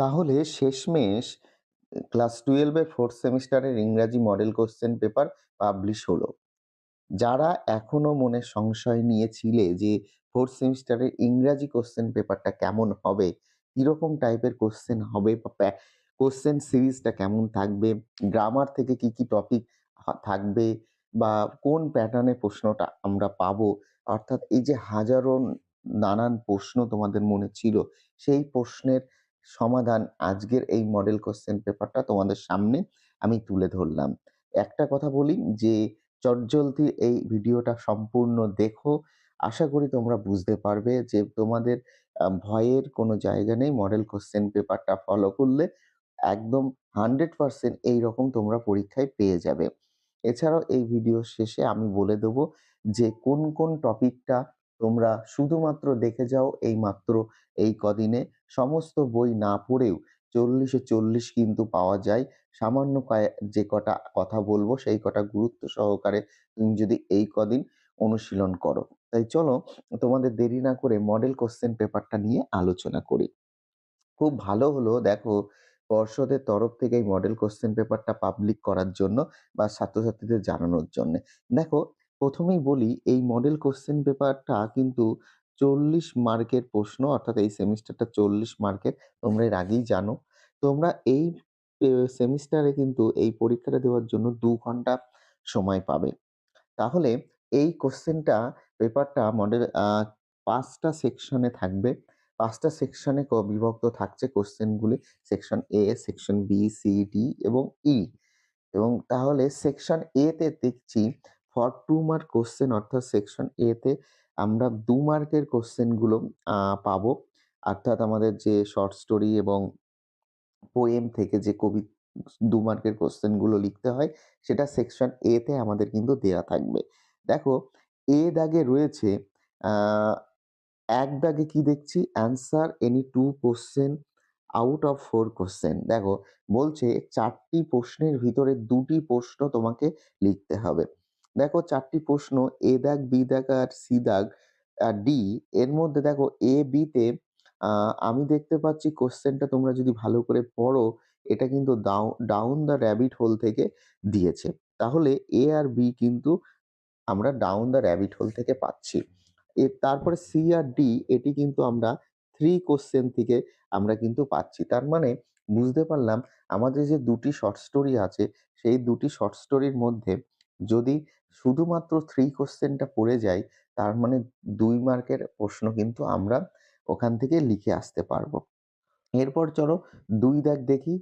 তাহলে শেষমেশ ক্লাস 12 এর 4th সেমিস্টারের ইংরাজি মডেল কোশ্চেন পেপার পাবলিশ হলো। যারা এখনও মনে সংশয় নিয়েছিলে যে ফোর্থ সেমিস্টারের ইংরাজি কোশ্চেন পেপারটা কেমন হবে, কীরকম টাইপের কোশ্চেন হবে কোশ্চেন সিরিজটা কেমন থাকবে, গ্রামার থেকে কি, কি টপিক থাকবে বা কোন প্যাটার্নে প্রশ্নটা আমরা পাবো। অর্থাৎ এই যে হাজারো নানান প্রশ্ন তোমাদের মনে ছিল, সেই প্রশ্নের সমাধান আজকের এই মডেল কোশ্চেন পেপারটা তোমাদের সামনে আমি তুলে ধরলাম। একটা কথা বলি যে চটজলদি এই ভিডিওটা সম্পূর্ণ দেখো। আশা করি তোমরা বুঝতে পারবে যে তোমাদের ভয়ের কোনো জায়গা নেই। মডেল কোশ্চেন পেপারটা ফলো করলে একদম 100% এইরকম তোমরা পরীক্ষায় পেয়ে যাবে। এছাড়াও এই ভিডিও শেষে আমি বলে দেবো যে কোন, কোন টপিকটা তোমরা শুধুমাত্র দেখে যাও এইমাত্র এই কদিনে। সমস্ত বই না পড়েও চল্লিশে চল্লিশ কিন্তু পাওয়া যায়। সামান্য যে কটা কথা বলব সেই কটা গুরুত্ব সহকারে তুমি যদি এই কদিন অনুশীলন করো। তাই চলো তোমাদের দেরি না করে মডেল কোশ্চেন পেপারটা নিয়ে আলোচনা করি। খুব ভালো হলো দেখো পর্ষদের তরফ থেকে এই মডেল কোশ্চেন পেপারটা পাবলিক করার জন্য বা ছাত্রছাত্রীদের জানানোর জন্যে। দেখো প্রথমেই বলি এই মডেল কোশ্চেন পেপারটা কিন্তু ৪০ মার্কের প্রশ্ন, অর্থাৎ এই সেমিস্টারটা ৪০ মার্কের। তোমরা এর আগেই জানো। তোমরা এই সেমিস্টারে কিন্তু এই পরীক্ষাটা দেওয়ার জন্য দু ঘণ্টা সময় পাবে। তাহলে এই কোশ্চেনটা, পেপারটা মডেল পাঁচটা সেকশনে থাকবে। ৫ টা সেকশনে বিভক্ত থাকছে কোশ্চেনগুলি, section A, section B, C, D এবং ই এবং তাহলে সেকশন A তে দেখছি, ফর টু মার্ক কোশ্চেন, অর্থাৎ সেকশন A তে আমরা দু মার্কের কোশ্চেনগুলো পাবো। অর্থাৎ আমাদের যে শর্ট স্টোরি এবং পোয়েম থেকে যে কবি দু মার্কের কোশ্চেনগুলো লিখতে হয়, সেটা সেকশন A তে আমাদের কিন্তু দেয়া থাকবে। দেখো এ দাগে রয়েছে এক দাগে কি দেখছি? Answer any two question out of four question দেখো, বলছে চারটি প্রশ্নের ভিতরে দুটি প্রশ্ন তোমাকে লিখতে হবে। দেখো চারটি প্রশ্ন এ দাগ, বি দাগ আর সি দাগ আর ডি এর মধ্যে দেখো এ B তে আমি দেখতে পাচ্ছি কোয়েশ্চেনটা তোমরা যদি ভালো করে পড়ো এটা কিন্তু ডাউন দ্য র‍্যাবিট হোল থেকে দিয়েছে। তাহলে এ আর বি কিন্তু আমরা ডাউন দ্য র‍্যাবিট হোল থেকে পাচ্ছি। এর তারপরে সি আর ডি এটি কিন্তু আমরা থ্রি কোশ্চেন থেকে আমরা কিন্তু পাচ্ছি। তার মানে বুঝতে পারলাম আমাদের যে দুটি শর্ট স্টোরি আছে সেই দুটি শর্ট স্টোরির মধ্যে যদি শুধুমাত্র থ্রি কোশ্চেনটা পড়ে যায় তার মানে দুই মার্কের প্রশ্ন কিন্তু আমরা ওখান থেকে লিখে আসতে পারব। এরপর চলো দুই দাগ দেখি।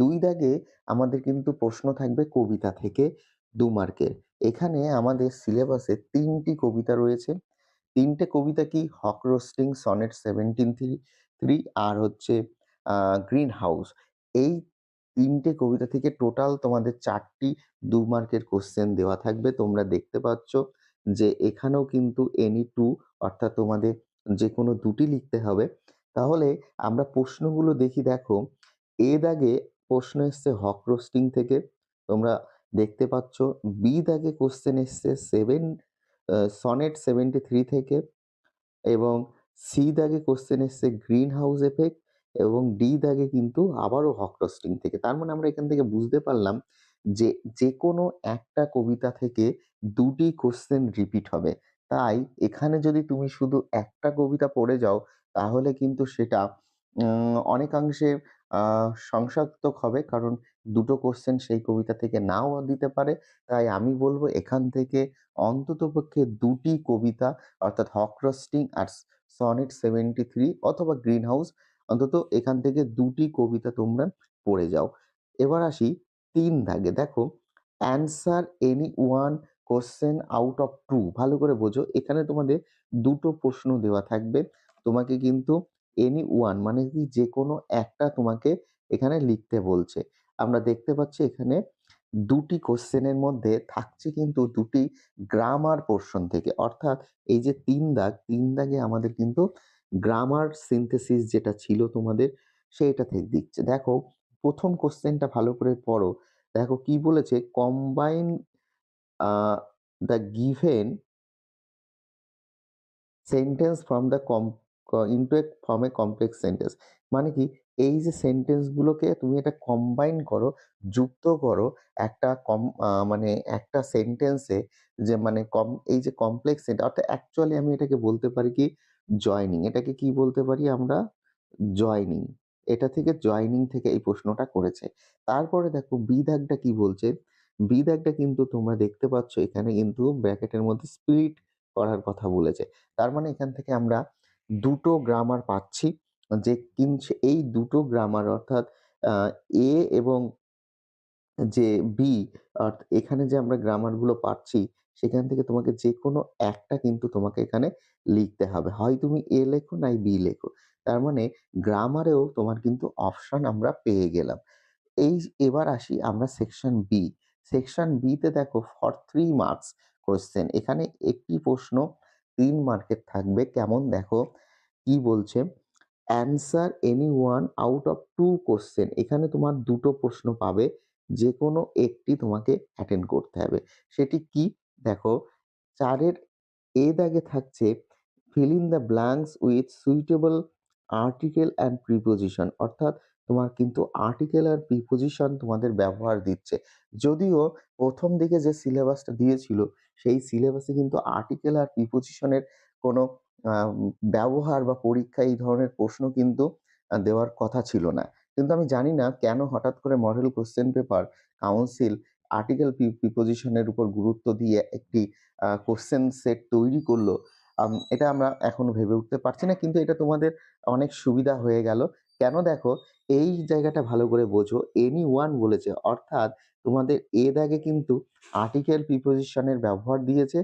দুই দাগে আমাদের কিন্তু প্রশ্ন থাকবে কবিতা থেকে দু মার্কের। এখানে আমাদের সিলেবাসে তিনটি কবিতা রয়েছে। তিনটে কবিতা কি? হক রোস্টিং, সনেট 17 থ্রি 3 আর হচ্ছে গ্রিন হাউস। এই ৩ টে কবিতা থেকে টোটাল তোমাদের চারটি দু মার্কের কোশ্চেন দেওয়া থাকবে। তোমরা দেখতে পাচ্ছ যে এখানেও কিন্তু এনি টু অর্থাৎ তোমাদের যে কোনো দুটি লিখতে হবে। তাহলে আমরা প্রশ্নগুলো দেখি, দেখো A দাগে প্রশ্ন এসছে হক রোস্টিং থেকে। তোমরা দেখতে পাচ্ছ। বি দাগে কোয়েশ্চেন এসছে 7 আ সনেট 73 থেকে এবং C দাগে কোশ্চেন এসছে গ্রিন হাউস ইফেক্ট এবং ডি দাগে কিন্তু আবারও হক রোস্টিং থেকে। তার মানে আমরা এখান থেকে বুঝতে পারলাম যে যে কোনো একটা কবিতা থেকে দুটি কোশ্চেন রিপিট হবে। তাই এখানে যদি তুমি শুধু একটা কবিতা পড়ে যাও, তাহলে কিন্তু সেটা অনেকাংশে সংসাত্মক হবে। কারণ দুটো কোশ্চেন সেই কবিতা থেকে নাও দিতে পারে। তাই আমি বলব এখান থেকে অন্ততপক্ষে ২ টি কবিতা, অর্থাৎ হক রোস্টিং আর সনেট 73 অথবা গ্রিন হাউস অন্তত এখান থেকে দুটি কবিতা তোমরা পড়ে যাও। এবার আসি তিন দাগে দেখো answer any one question out of two ভালো করে বোঝো। এখানে তোমাদের দুটো প্রশ্ন দেওয়া থাকবে। তোমাকে কিন্তু এনি ওয়ান মানে কি যে কোনো একটা তোমাকে এখানে লিখতে বলছে। আমরা দেখতে পাচ্ছি এখানে ২ টি কোয়েশ্চেনের মধ্যে থাকছে কিন্তু দুটি গ্রামার পোরশন থেকে। অর্থাৎ এই যে তিন দাগ, তিন দাগে আমাদের কিন্তু গ্রামার সিনথেসিস যেটা ছিল তোমাদের, সেইটা থেকে দিচ্ছে। দেখো, প্রথম কোশ্চেনটা ভালো করে পড়ো। দেখো, কি বলেছে? Combine the given sentence from the come into from a complex sentence. মানে কি? এই যে সেন্টেন্সগুলোকে তুমি এটা কম্বাইন করো, যুক্ত করো একটা কম মানে একটা সেন্টেন্সে যে মানে কম এই যে কমপ্লেক্স অর্থাৎ অ্যাকচুয়ালি আমি এটাকে বলতে পারি কি জয়েনিং। এটাকে কি বলতে পারি আমরা? জয়েনিং। এটা থেকে জয়েনিং থেকে এই প্রশ্নটা করেছে। তারপরে দেখো বি দাগটা কি বলছে? বি দাগটা কিন্তু তোমরা দেখতে পাচ্ছ এখানে কিন্তু ব্র্যাকেটের মধ্যে স্প্লিট করার কথা বলেছে। তার মানে এখান থেকে আমরা দুটো গ্রামার পাচ্ছি যে কিনছে এই দুটো গ্রামার অর্থাৎ এ এবং যে বি, অর্থ এখানে যে আমরা গ্রামারগুলো পাচ্ছি, সেখান থেকে তোমাকে যেকোনো একটা কিন্তু তোমাকে এখানে লিখতে হবে। হয় তুমি এ লেখো নাই বি লেখো। তার মানে গ্রামারেও তোমার কিন্তু অপশান আমরা পেয়ে গেলাম। এই এবার আসি আমরা সেকশন বি। সেকশন বিতে দেখো ফর থ্রি মার্কস কোয়েশ্চেন এখানে একটি প্রশ্ন তিন মার্কের থাকবে কেমন দেখো, কি বলছে? Answer any one out of two question এখানে তোমার দুটো প্রশ্ন পাবে। যে কোনো একটি তোমাকে অ্যাটেন্ড করতে হবে। সেটি কি? দেখো, চারের এ দাগে থাকছে, fill in the blanks with suitable article and preposition অর্থাৎ তোমার কিন্তু আর্টিকেল আর প্রিপোজিশন তোমাদের ব্যবহার দিচ্ছে। যদিও প্রথম দিকে যে সিলেবাসটা দিয়েছিল, সেই সিলেবাসে কিন্তু আর্টিকেল আর প্রিপোজিশনের কোনো ব্যবহার বা পরীক্ষা এই ধরনের প্রশ্ন কিন্তু দেওয়ার কথা ছিল না। কিন্তু আমি জানি না কেন হঠাৎ করে model question paper council article প্রিপোজিশনের উপর গুরুত্ব দিয়ে একটি কোশ্চেন সেট তৈরি করল এটা আমরা এখনও ভেবে উঠতে পারছি না। কিন্তু এটা তোমাদের অনেক সুবিধা হয়ে গেল। কেন দেখো, এই জায়গাটা ভালো করে বোঝো এনি ওয়ান বলেছে, অর্থাৎ তোমাদের এ দাগে কিন্তু আর্টিকেল প্রিপোজিশনের ব্যবহার দিয়েছে।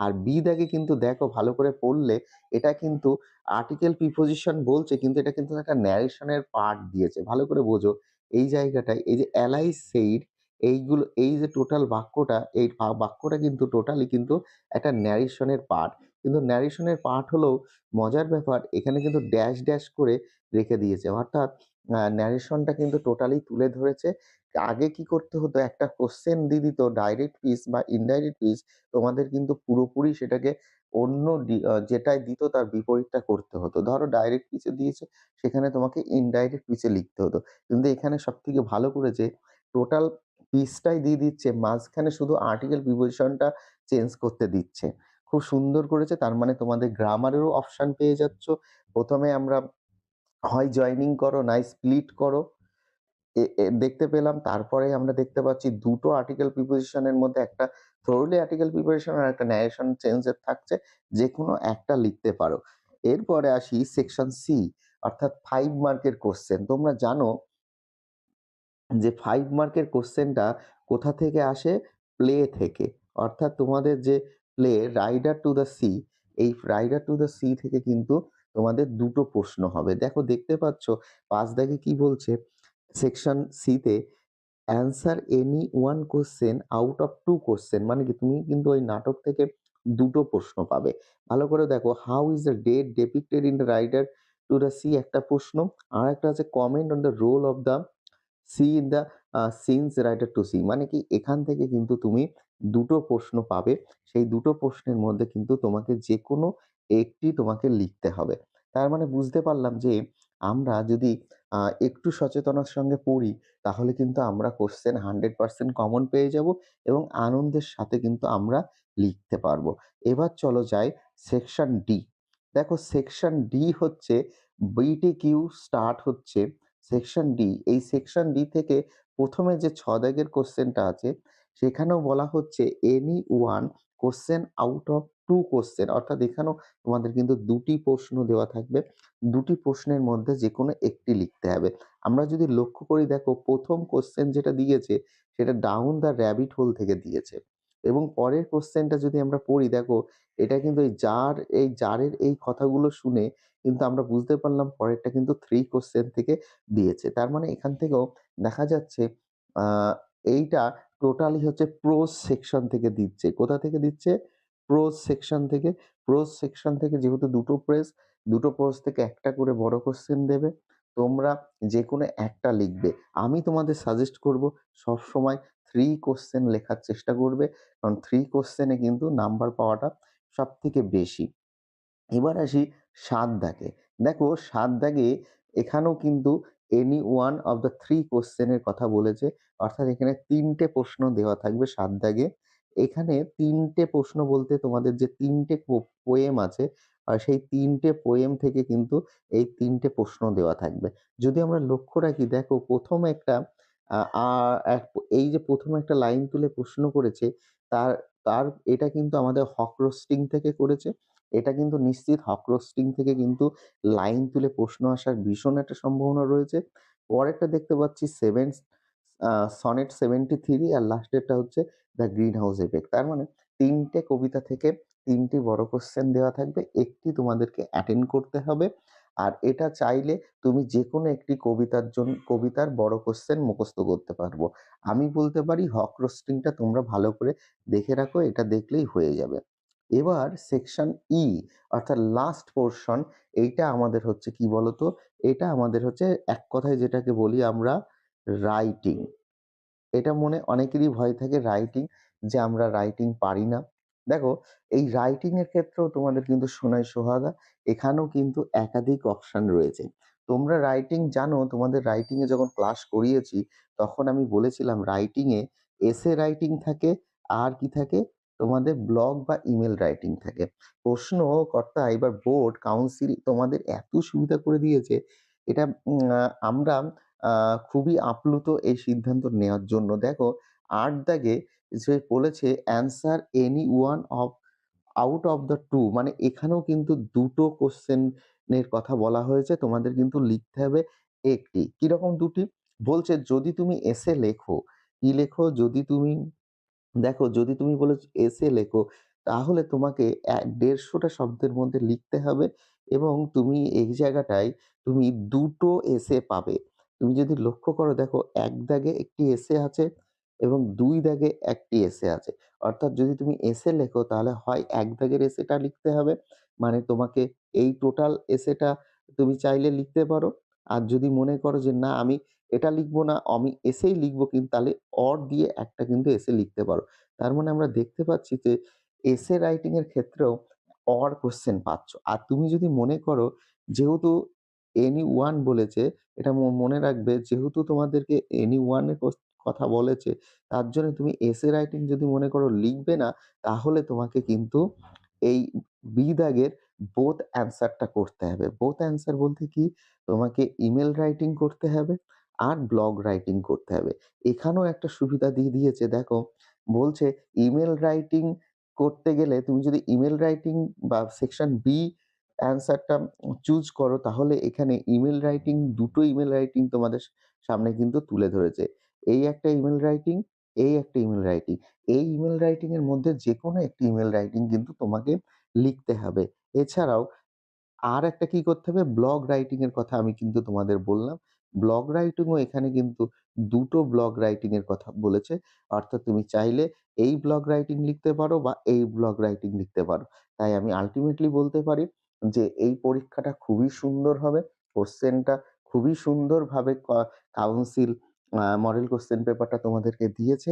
আর বি দাগে কিন্তু দেখো ভালো করে পড়লে এটা কিন্তু আর্টিকেল প্রিপোজিশন বলছে কিন্তু এটা কিন্তু একটা ন্যারেশনের পার্ট দিয়েছে। ভালো করে বোঝো এই জায়গাটায় এই যে অ্যালাইস সেইড এইগুলো এই যে টোটাল বাক্যটা এই বাক্যটা কিন্তু টোটালি কিন্তু একটা ন্যারেশনের পার্ট। কিন্তু ন্যারেশনের পার্ট হলেও মজার ব্যাপার এখানে কিন্তু ড্যাশ, ড্যাশ করে রেখে দিয়েছে। অর্থাৎ ন্যারেশনটা কিন্তু টোটালি তুলে ধরেছে। আগে কি করতে হতো একটা কোয়েশ্চেন দিয়ে দিত ডাইরেক্ট কুইজ বা ইনডাইরেক্ট কুইজ তোমাদের কিন্তু পুরোপুরি সেটাকে অন্য যেটায় দিত তার বিপরীতটা করতে হতো। ধরো ডাইরেক্ট কুইজে দিয়েছে, সেখানে তোমাকে ইনডাইরেক্ট কুইজে লিখতে হতো। কিন্তু এখানে সব থেকে ভালো করেছে টোটাল কুইজটাই দিয়ে দিচ্ছে, মাঝখানে শুধু আর্টিকেল প্রিপোজিশনটা চেঞ্জ করতে দিচ্ছে। খুব সুন্দর করেছে, তার মানে তোমাদের গ্রামারেরও অপশান পেয়ে যাচ্ছ। প্রথমে আমরা হয় জয়েনিং করো, নাই স্প্লিট করো। দেখতে পেলাম। তারপরে আমরা দেখতে পাচ্ছি দুটো আর্টিকেল প্রিপোজিশন এর মধ্যে একটা থোরলি আর্টিকেল প্রিপারেশন আর একটা ন্যারেশন চেঞ্জ এর থাকছে। যেকোনো একটা লিখতে পারো। এরপরে আসি সেকশন সি অর্থাৎ ফাইভ মার্কের কোয়েশ্চেন। তোমরা জানো যে ফাইভ মার্কের কোশ্চেনটা কোথা থেকে আসে? প্লে থেকে। অর্থাৎ তোমাদের যে play 'rider to the sea' এই 'রাইডার টু দ্য সি' থেকে কিন্তু তোমাদের দুটো প্রশ্ন হবে। দেখো, দেখতে পাচ্ছ ৫ দাগে কি বলছে? সেকশন সি তে answer any one question out of two question মানে কি তুমি কিন্তু ওই নাটক থেকে দুটো প্রশ্ন পাবে। ভালো করে দেখো how is the date depicted in the 'rider to the sea' একটা প্রশ্ন। আর একটা আছে comment on the role of the sea in the scenes rider to sea' মানে কি, এখান থেকে কিন্তু তুমি দুটো প্রশ্ন পাবে। সেই দুটো প্রশ্নের মধ্যে কিন্তু তোমাকে যে কোনো একটি তোমাকে লিখতে হবে। তার মানে বুঝতে পারলাম যে আমরা যদি একটু সচেতনার সঙ্গে পড়ি, তাহলে কিন্তু আমরা কোশ্চেন 100% কমন পেয়ে যাব এবং আনন্দের সাথে কিন্তু আমরা লিখতে পারব। এবার চলো যাই সেকশন ডি। দেখো সেকশন ডি হচ্ছে বিটি কিউ স্টার্ট হচ্ছে সেকশন ডি। এই সেকশন ডি থেকে প্রথমে যে ৬ দাগের কোয়েশ্চেনটা আছে, সেখানেও বলা হচ্ছে any one question out of 2 question অর্থাৎ এখানেও তোমাদের কিন্তু দুটি প্রশ্ন দেওয়া থাকবে। দুটি প্রশ্নের মধ্যে যে কোনো একটি লিখতে হবে। আমরা যদি লক্ষ্য করি, দেখো প্রথম কোয়েশ্চেন যেটা দিয়েছে, সেটা ডাউন দ্য র‍্যাবিট হোল থেকে দিয়েছে। এবং পরের কোশ্চেনটা যদি আমরা পড়ি, দেখো এটা কিন্তু এই জার এই জারের এই কথাগুলো শুনে কিন্তু আমরা বুঝতে পারলাম পরেরটা কিন্তু থ্রি কোশ্চেন থেকে দিয়েছে। তার মানে এখান থেকেও দেখা যাচ্ছে এইটা টোটালি হচ্ছে প্রোস সেকশন থেকে দিচ্ছে। কোথা থেকে দিচ্ছে? প্রোস সেকশন থেকে। প্রোজ সেকশন থেকে যেহেতু দুটো প্রেস, দুটো প্রোস থেকে একটা করে বড় কোশ্চেন দেবে। তোমরা যে কোনো একটা লিখবে। আমি তোমাদের সাজেস্ট করব সবসময় থ্রি কোশ্চেন লেখার চেষ্টা করবে। কারণ থ্রি কোশ্চেনে কিন্তু নাম্বার পাওয়াটা সব থেকে বেশি। এবার আসি ৭ দাগে। দেখো ৭ দাগে এখানেও কিন্তু any one of the three কোশ্চেনের কথা বলেছে। অর্থাৎ এখানে তিনটে প্রশ্ন দেওয়া থাকবে ৭ দাগে। এখানে তিনটে প্রশ্ন বলতে তোমাদের যে তিনটে পোয়েম আছে, আ সেই তিনটে পোয়েম থেকে কিন্তু এই তিনটে প্রশ্ন দেওয়া থাকবে। যদি আমরা লক্ষ্য রাখি দেখো ১ম একটা এই যে ১ম একটা লাইন তুলে প্রশ্ন করেছে, তার তার এটা কিন্তু আমাদের হক রোস্টিং থেকে করেছে। এটা কিন্তু নিশ্চিত হক রোস্টিং থেকে কিন্তু লাইন তুলে প্রশ্ন আসার ভীষণ একটা সম্ভাবনা রয়েছে। পরেরটা দেখতে পাচ্ছি সেভেন সনেট সেভেন্টি থ্রি আর লাস্টেরটা হচ্ছে দ্য গ্রিন হাউস এফেক্ট তার মানে তিনটে কবিতা থেকে ৩ টি বড় কোয়েশ্চেন দেওয়া থাকবে। একটি তোমাদেরকে অ্যাটেন্ড করতে হবে। আর এটা চাইলে তুমি যে কোনো একটি কবিতার জন্য কবিতার বড় কোশ্চেন মুখস্থ করতে পারব। আমি বলতে পারি হক রোস্টিংটা তোমরা ভালো করে দেখে রাখো, এটা দেখলেই হয়ে যাবে। এবার সেকশন ই অর্থাৎ লাস্ট পোর্শন এইটা আমাদের হচ্ছে কি বলতো? এটা আমাদের হচ্ছে এক কথায় যেটাকে বলি আমরা রাইটিং। এটা মনে অনেকেরই ভয় থাকে রাইটিং যে আমরা রাইটিং পারি না। দেখো, এই রাইটিং এর ক্ষেত্রেও তোমাদের কিন্তু সোনাই সোহাগা, এখানেও কিন্তু একাধিক অপশন রয়েছে। তোমরা রাইটিং জানো, তোমাদের রাইটিং এ যখন ক্লাস করিয়েছি, তখন আমি বলেছিলাম রাইটিং এ এসে রাইটিং থাকে, আর কি থাকে? তোমাদের ব্লগ বা ইমেল রাইটিং থাকে। প্রশ্নকর্তা, এবার বোর্ড কাউন্সিল তোমাদের এত সুবিধা করে দিয়েছে, এটা আমরা খুবই আপ্লুত এই সিদ্ধান্ত নেওয়ার জন্য। দেখো ৮ দাগে যে বলেছে answer any one of out of the two মানে এখানেও কিন্তু ২ টো কোয়েশ্চেন এর কথা বলা হয়েছে। তোমাদের কিন্তু লিখতে হবে ১ টি। কীরকম ২ বলছে যদি তুমি এসে লেখো, কি লেখো? যদি তুমি দেখো যদি তুমি বলেছ এসে লেখো তাহলে তোমাকে ১৫০ শব্দের মধ্যে লিখতে হবে এবং তুমি এই জায়গাটায় তুমি দুটো এসে পাবে। তুমি যদি লক্ষ্য করো দেখো এক দাগে একটি এসে আছে এবং দুই দাগে একটি এসে আছে। অর্থাৎ যদি তুমি এসে লেখো তাহলে হয় এক দাগের এসেটা লিখতে হবে। মানে তোমাকে এই টোটাল এসেটা তুমি চাইলে লিখতে পারো। আর যদি মনে করো যে না আমি এটা লিখব না, আমি এসেই লিখব কিন্তু তাহলে অর দিয়ে একটা কিন্তু এসে লিখতে পারো। তার মানে আমরা দেখতে পাচ্ছি যে এসে রাইটিং এর ক্ষেত্রেও অর কোয়েশ্চেন পাচ্ছ। আর তুমি যদি মনে করো যেহেতু এনি ওয়ান বলেছে এটা মনে রাখবে যেহেতু তোমাদেরকে এনি ওয়ানের কোস, কথা বলেছে, তার জন্য তুমি এসে রাইটিং যদি মনে করো লিখবে না, তাহলে তোমাকে কিন্তু এই বি দাগের বোথ অ্যান্সার টা করতে হবে। বোথ অ্যান্সার বলতে কি? তোমাকে ইমেল রাইটিং করতে হবে আর ব্লগ রাইটিং করতে হবে। এখানেও একটা সুবিধা দিয়ে দিয়েছে, দেখো, বলছে ইমেল রাইটিং করতে গেলে তুমি যদি ইমেল রাইটিং বা সেকশন বি অ্যান্সারটা চুজ করো তাহলে এখানে ইমেল রাইটিং দুটো ইমেল রাইটিং তোমাদের সামনে কিন্তু তুলে ধরেছে। এই একটা ইমেল রাইটিং, এই একটা ইমেল রাইটিং। এই ইমেল রাইটিং এর মধ্যে যেকোনো একটি ইমেল রাইটিং কিন্তু তোমাকে লিখতে হবে। এছাড়াও আর একটা কি করতে হবে? ব্লগ রাইটিং এর কথা আমি কিন্তু তোমাদের বললাম। ব্লগ রাইটিং ও এখানে কিন্তু দুটো ব্লগ রাইটিং এর কথা বলেছে। অর্থাৎ তুমি চাইলে এই ব্লগ রাইটিং লিখতে পারো বা এই ব্লগ রাইটিং লিখতে পারো। তাই আমি আলটিমেটলি বলতে পারি যে এই পরীক্ষাটা খুবই সুন্দর হবে। কোয়েশ্চেনটা খুবই সুন্দরভাবে কাউন্সিল মডেল কোশ্চেন পেপারটা তোমাদেরকে দিয়েছে।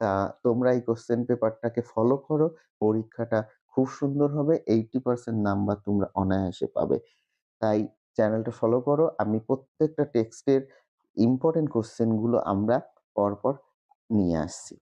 আ তোমরা এই কোয়েশ্চেন পেপারটাকে ফলো করো। পরীক্ষাটা খুব সুন্দর হবে। 80% নাম্বার তোমরা অনায়াসে পাবে। তাই চ্যানেলটা ফলো করো। আমি প্রত্যেকটা টেক্সটের ইম্পোর্টেন্ট কোয়েশ্চেনগুলো আমরা পরপর নিয়ে আসছি।